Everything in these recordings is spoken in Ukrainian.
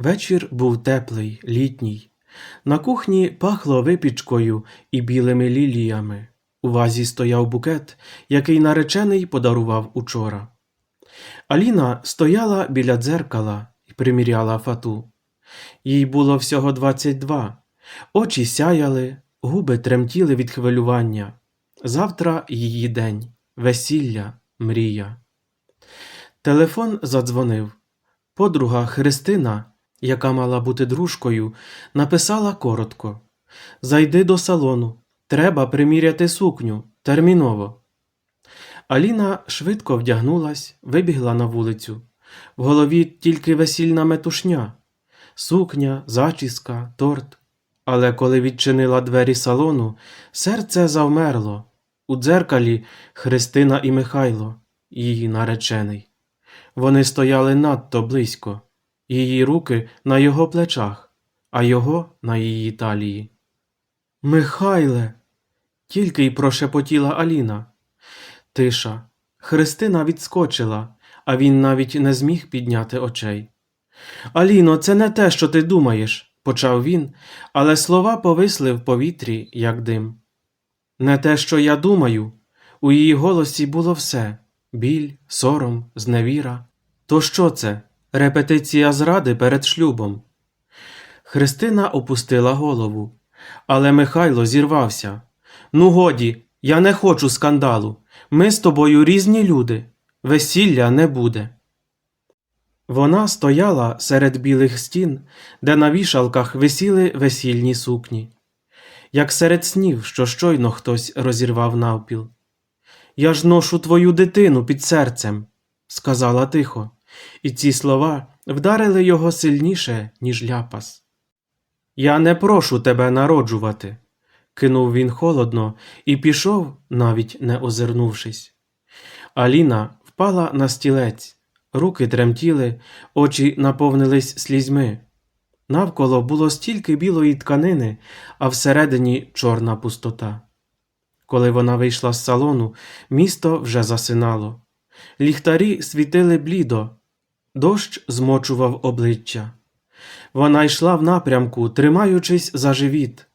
Вечір був теплий, літній. На кухні пахло випічкою і білими ліліями. У вазі стояв букет, який наречений подарував учора. Аліна стояла біля дзеркала і приміряла фату. Їй було всього 22. Очі сяяли, губи тремтіли від хвилювання. Завтра її день, весілля, мрія. Телефон задзвонив. Подруга Христина, яка мала бути дружкою, написала коротко: Зайди до салону. Треба приміряти сукню терміново. Аліна швидко вдягнулась, вибігла на вулицю. В голові тільки весільна метушня, сукня, зачіска, торт. Але коли відчинила двері салону, серце завмерло. У дзеркалі Христина і Михайло, її наречений. Вони стояли надто близько, її руки на його плечах, а його на її талії. Михайле. тільки й прошепотіла Аліна. Тиша. Христина відскочила, а він навіть не зміг підняти очей. Аліно, це не те, що ти думаєш, почав він, але слова повисли в повітрі, як дим. Не те, що я думаю. У її голосі було все біль, сором, зневіра. То що це? Репетиція зради перед шлюбом. Христина опустила голову, але Михайло зірвався. Ну, годі, я не хочу скандалу. Ми з тобою різні люди. Весілля не буде. Вона стояла серед білих стін, де на вішалках висіли весільні сукні, як серед снів, що щойно хтось розірвав навпіл. Я ж ношу твою дитину під серцем, сказала тихо, і ці слова вдарили його сильніше, ніж ляпас. Я не прошу тебе народжувати, кинув він холодно і пішов, навіть не озирнувшись. Аліна впала на стілець, руки тремтіли, очі наповнились слізьми. Навколо було стільки білої тканини, а всередині чорна пустота. Коли вона вийшла з салону, місто вже засинало. Ліхтарі світили блідо, дощ змочував обличчя. Вона йшла в напрямку, тримаючись за живіт,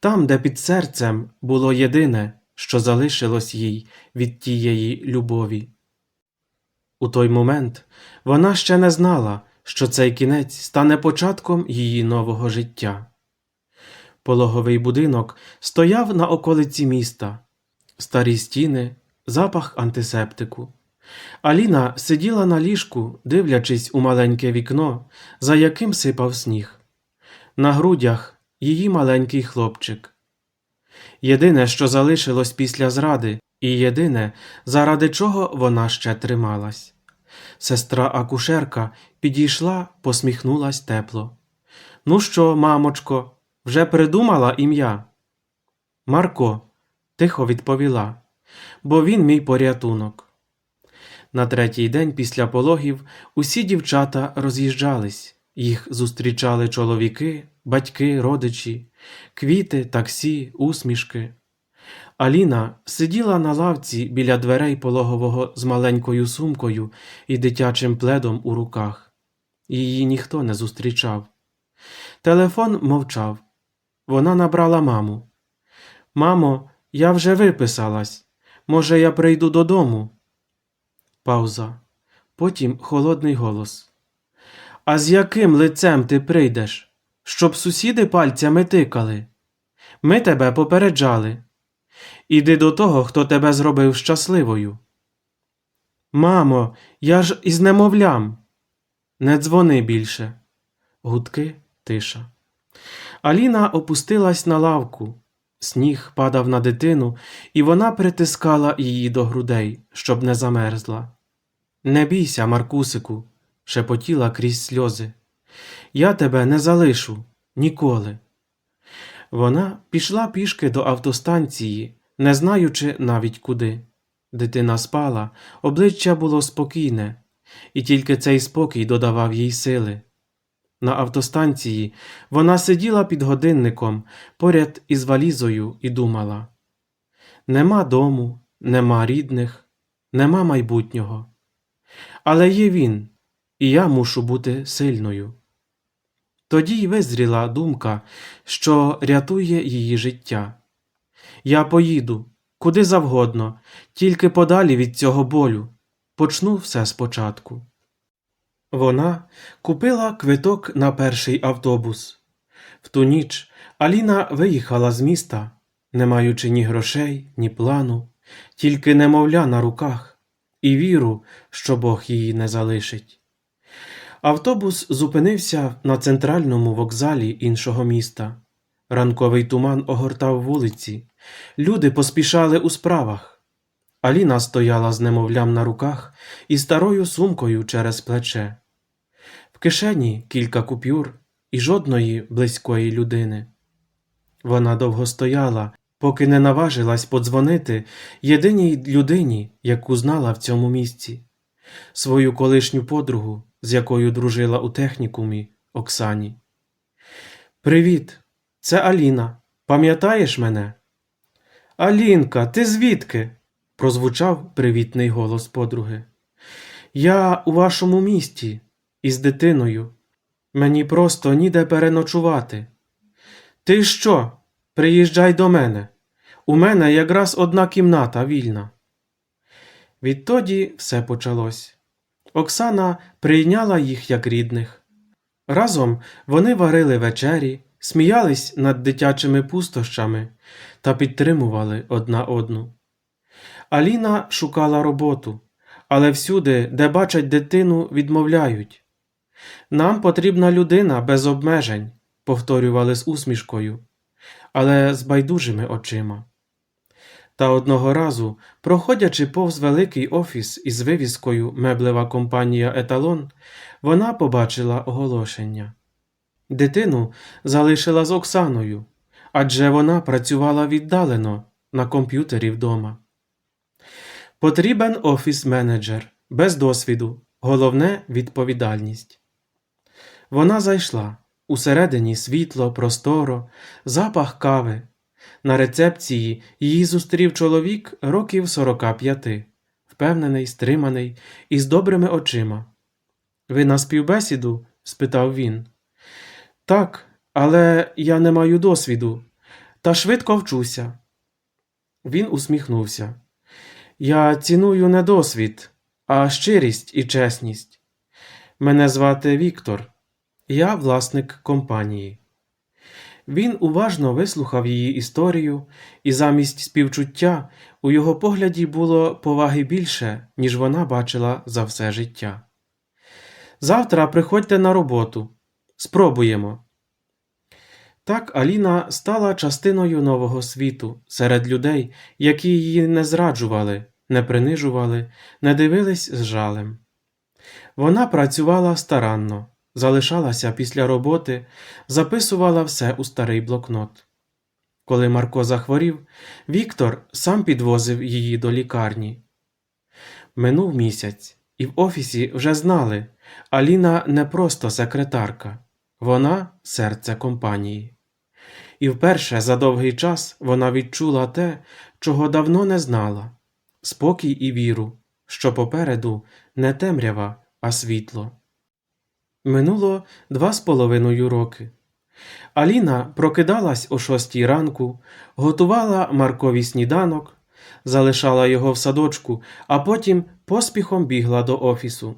там, де під серцем було єдине, що залишилось їй від тієї любові. У той момент вона ще не знала, що цей кінець стане початком її нового життя. Пологовий будинок стояв на околиці міста, старі стіни, запах антисептику. Аліна сиділа на ліжку, дивлячись у маленьке вікно, за яким сипав сніг. На грудях її маленький хлопчик. Єдине, що залишилось після зради, і єдине, заради чого вона ще трималась. Сестра акушерка підійшла, посміхнулась тепло. Ну що, мамочко, вже придумала ім'я? Марко, тихо відповіла, бо він мій порятунок. На третій день після пологів усі дівчата роз'їжджались, їх зустрічали чоловіки, батьки, родичі, квіти, таксі, усмішки. Аліна сиділа на лавці біля дверей пологового з маленькою сумкою і дитячим пледом у руках. Її ніхто не зустрічав. Телефон мовчав. Вона набрала маму. Мамо, я вже виписалась. Може, я прийду додому? Пауза. Потім холодний голос. А з яким лицем ти прийдеш? Щоб сусіди пальцями тикали? Ми тебе попереджали. Іди до того, хто тебе зробив щасливою. Мамо, я ж із немовлям. Не дзвони більше. Гудки тиша. Аліна опустилась на лавку. Сніг падав на дитину, і вона притискала її до грудей, щоб не замерзла. Не бійся, Маркусику, шепотіла крізь сльози. Я тебе не залишу ніколи. Вона пішла пішки до автостанції, не знаючи навіть куди. Дитина спала, обличчя було спокійне, і тільки цей спокій додавав їй сили. На автостанції вона сиділа під годинником поряд із валізою і думала нема дому, нема рідних, нема майбутнього. Але є він, і я мушу бути сильною. Тоді й визріла думка, що рятує її життя. Я поїду куди завгодно, тільки подалі від цього болю. Почну все спочатку. Вона купила квиток на перший автобус. В ту ніч Аліна виїхала з міста, не маючи ні грошей, ні плану, тільки немовля на руках і віру, що Бог її не залишить. Автобус зупинився на центральному вокзалі іншого міста. Ранковий туман огортав вулиці. Люди поспішали у справах. Аліна стояла з немовлям на руках і старою сумкою через плече. Кишені кілька купюр і жодної близької людини. Вона довго стояла, поки не наважилась подзвонити єдиній людині, яку знала в цьому місці, свою колишню подругу, з якою дружила у технікумі Оксані. Привіт, це Аліна. Пам'ятаєш мене? Алінка, ти звідки? прозвучав привітний голос подруги. Я у вашому місті із дитиною. Мені просто ніде переночувати. Ти що? Приїжджай до мене. У мене якраз одна кімната вільна. Відтоді все почалось. Оксана прийняла їх як рідних. Разом вони варили вечері, сміялись над дитячими пустощами та підтримували одна одну. Аліна шукала роботу, але всюди, де бачать дитину, відмовляють. Нам потрібна людина без обмежень, повторювали з усмішкою, але з байдужими очима. Та одного разу, проходячи повз великий офіс із вивіскою меблева компанія Еталон, вона побачила оголошення. Дитину залишила з Оксаною, адже вона працювала віддалено на комп'ютері вдома. Потрібен офіс-менеджер без досвіду, головне відповідальність. Вона зайшла усередині світло, просторо, запах кави. На рецепції її зустрів чоловік років 45, впевнений, стриманий і з добрими очима. Ви на співбесіду? спитав він. Так, але я не маю досвіду, та швидко вчуся. Він усміхнувся. Я ціную не досвід, а щирість і чесність. Мене звати Віктор, я власник компанії. Він уважно вислухав її історію, і замість співчуття у його погляді було поваги більше, ніж вона бачила за все життя. Завтра приходьте на роботу. Спробуємо. Так Аліна стала частиною нового світу серед людей, які її не зраджували, не принижували, не дивились з жалем. Вона працювала старанно, залишалася після роботи, записувала все у старий блокнот. Коли Марко захворів, Віктор сам підвозив її до лікарні. Минув місяць, і в офісі вже знали Аліна не просто секретарка, вона серце компанії. І вперше за довгий час вона відчула те, чого давно не знала спокій і віру, що попереду не темрява, а світло. Минуло два з половиною роки. Аліна прокидалась о шостій ранку, готувала Маркові сніданок, залишала його в садочку, а потім поспіхом бігла до офісу.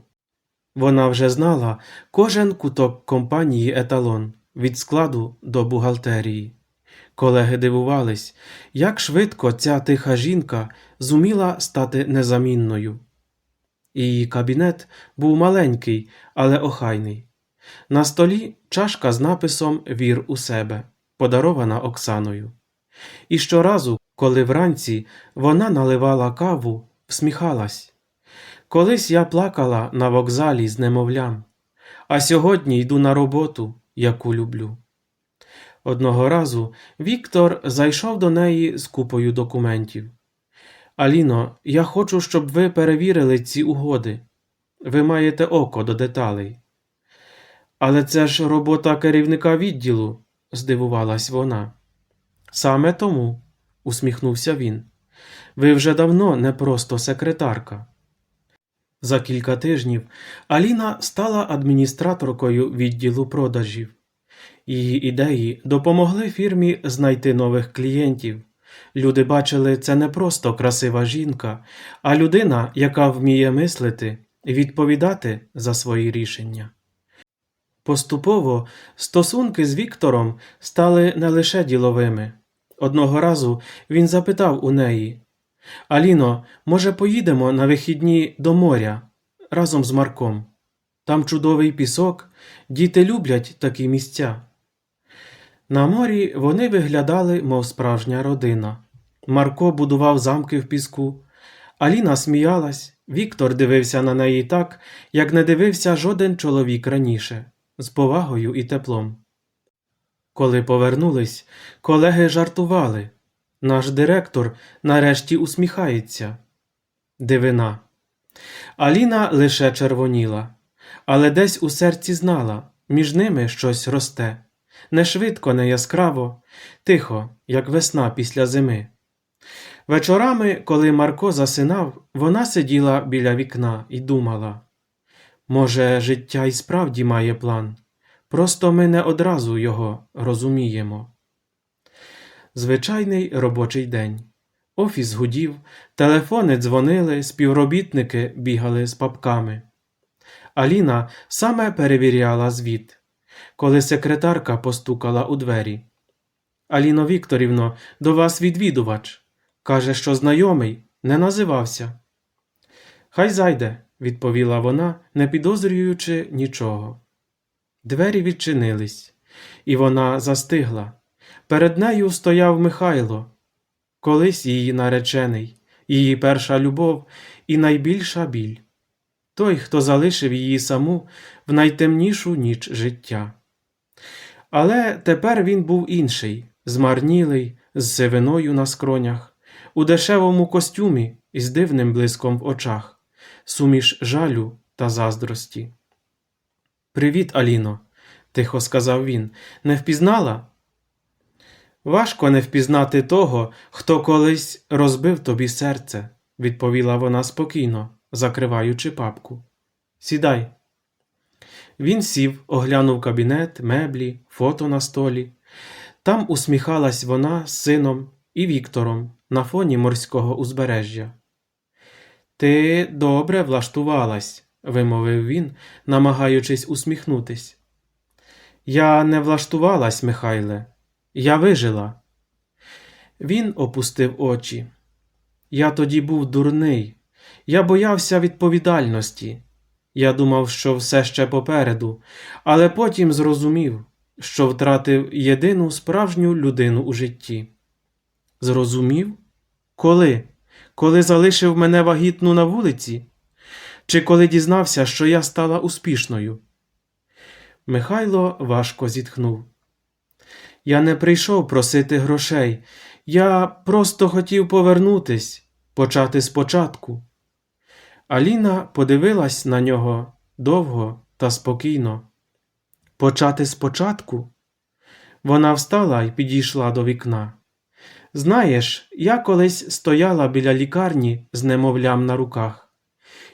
Вона вже знала кожен куток компанії еталон від складу до бухгалтерії. Колеги дивувались, як швидко ця тиха жінка зуміла стати незамінною. Її кабінет був маленький, але охайний. На столі чашка з написом Вір у себе, подарована Оксаною. І щоразу, коли вранці вона наливала каву, всміхалась. Колись я плакала на вокзалі з немовлям, а сьогодні йду на роботу, яку люблю. Одного разу Віктор зайшов до неї з купою документів. Аліно, я хочу, щоб ви перевірили ці угоди. Ви маєте око до деталей. Але це ж робота керівника відділу, здивувалась вона. Саме тому, усміхнувся він. Ви вже давно не просто секретарка. За кілька тижнів Аліна стала адміністраторкою відділу продажів. Її ідеї допомогли фірмі знайти нових клієнтів. Люди бачили, це не просто красива жінка, а людина, яка вміє мислити і відповідати за свої рішення. Поступово стосунки з Віктором стали не лише діловими. Одного разу він запитав у неї Аліно, може, поїдемо на вихідні до моря разом з Марком? Там чудовий пісок, діти люблять такі місця. На морі вони виглядали, мов справжня родина. Марко будував замки в піску. Аліна сміялась, Віктор дивився на неї так, як не дивився жоден чоловік раніше, з повагою і теплом. Коли повернулись, колеги жартували. Наш директор нарешті усміхається. Дивина. Аліна лише червоніла, але десь у серці знала, між ними щось росте. Не швидко, не яскраво, тихо, як весна після зими. Вечорами, коли Марко засинав, вона сиділа біля вікна і думала може, життя і справді має план, просто ми не одразу його розуміємо. Звичайний робочий день. Офіс гудів, телефони дзвонили, співробітники бігали з папками. Аліна саме перевіряла звіт, коли секретарка постукала у двері. Аліно Вікторівно, до вас відвідувач. Каже, що знайомий, не називався. Хай зайде, відповіла вона, не підозрюючи нічого. Двері відчинились, і вона застигла. Перед нею стояв Михайло, колись її наречений, її перша любов і найбільша біль. Той, хто залишив її саму в найтемнішу ніч життя. Але тепер він був інший, змарнілий, з сивиною на скронях, у дешевому костюмі і з дивним блиском в очах, суміш жалю та заздрості. Привіт, Аліно, тихо сказав він. Не впізнала? Важко не впізнати того, хто колись розбив тобі серце, відповіла вона спокійно, закриваючи папку. Сідай. Він сів, оглянув кабінет, меблі, фото на столі. Там усміхалась вона з сином і Віктором на фоні морського узбережжя. Ти добре влаштувалась, вимовив він, намагаючись усміхнутись. Я не влаштувалась, Михайле, я вижила. Він опустив очі. Я тоді був дурний, я боявся відповідальності. Я думав, що все ще попереду, але потім зрозумів, що втратив єдину справжню людину у житті. Зрозумів? Коли? Коли залишив мене вагітну на вулиці? Чи коли дізнався, що я стала успішною? Михайло важко зітхнув. Я не прийшов просити грошей. Я просто хотів повернутись, почати спочатку. Аліна подивилась на нього довго та спокійно. Почати спочатку? Вона встала і підійшла до вікна. Знаєш, я колись стояла біля лікарні з немовлям на руках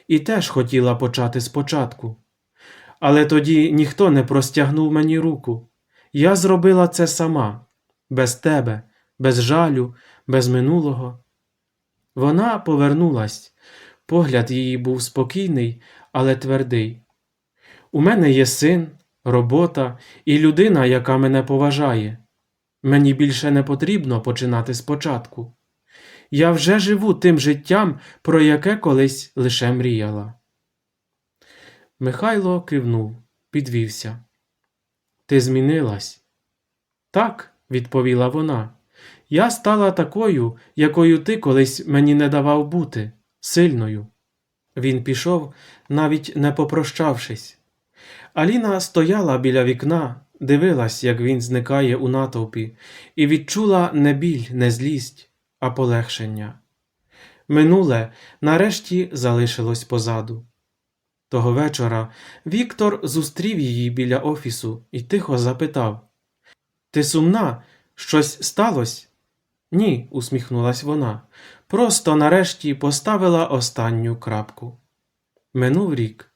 і теж хотіла почати спочатку. Але тоді ніхто не простягнув мені руку. Я зробила це сама, без тебе, без жалю, без минулого. Вона повернулась. Погляд її був спокійний, але твердий. У мене є син, робота і людина, яка мене поважає. Мені більше не потрібно починати спочатку. Я вже живу тим життям, про яке колись лише мріяла. Михайло кивнув, підвівся. Ти змінилась? Так, відповіла вона. Я стала такою, якою ти колись мені не давав бути, сильною. Він пішов, навіть не попрощавшись. Аліна стояла біля вікна, дивилась, як він зникає у натовпі, і відчула не біль, не злість, а полегшення. Минуле нарешті залишилось позаду. Того вечора Віктор зустрів її біля офісу і тихо запитав Ти сумна? Щось сталося? Ні, усміхнулась вона. Просто нарешті поставила останню крапку. Минув рік.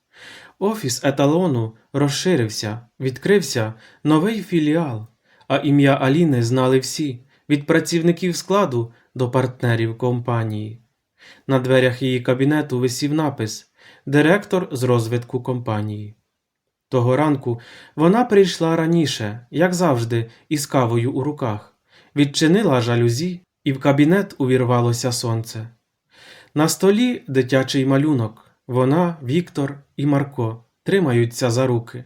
Офіс еталону розширився, відкрився новий філіал, а ім'я Аліни знали всі від працівників складу до партнерів компанії. На дверях її кабінету висів напис Директор з розвитку компанії. Того ранку вона прийшла раніше, як завжди, із кавою у руках, відчинила жалюзі, і в кабінет увірвалося сонце. На столі дитячий малюнок. Вона, Віктор і Марко тримаються за руки.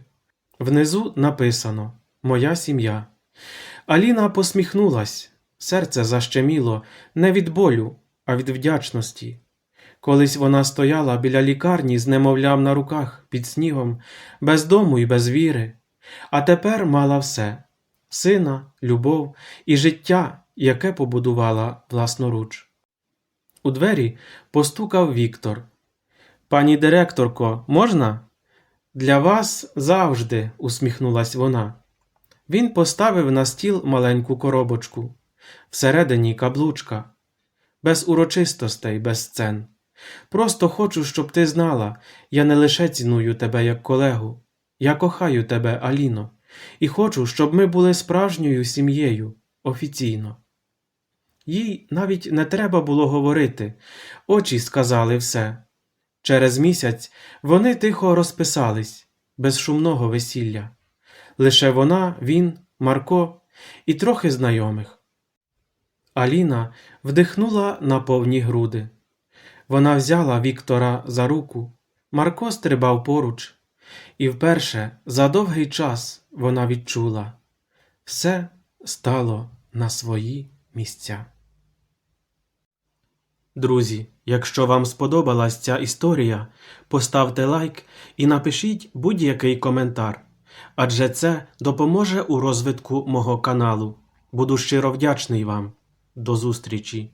Внизу написано Моя сім'я. Аліна посміхнулась, серце защеміло не від болю, а від вдячності. Колись вона стояла біля лікарні з немовлям на руках під снігом, без дому і без віри, а тепер мала все сина, любов і життя, яке побудувала власноруч. У двері постукав Віктор. Пані директорко, можна? Для вас завжди, усміхнулась вона. Він поставив на стіл маленьку коробочку, всередині каблучка, без урочистостей, без сцен. Просто хочу, щоб ти знала, я не лише ціную тебе як колегу, я кохаю тебе, Аліно, і хочу, щоб ми були справжньою сім'єю офіційно. Їй навіть не треба було говорити, очі сказали все. Через місяць вони тихо розписались, без шумного весілля. Лише вона, він, Марко і трохи знайомих. Аліна вдихнула на повні груди. Вона взяла Віктора за руку, Марко стрибав поруч, і вперше за довгий час вона відчула все стало на свої місця. Друзі, якщо вам сподобалась ця історія, поставте лайк і напишіть будь-який коментар, адже це допоможе у розвитку мого каналу. Буду щиро вдячний вам. До зустрічі!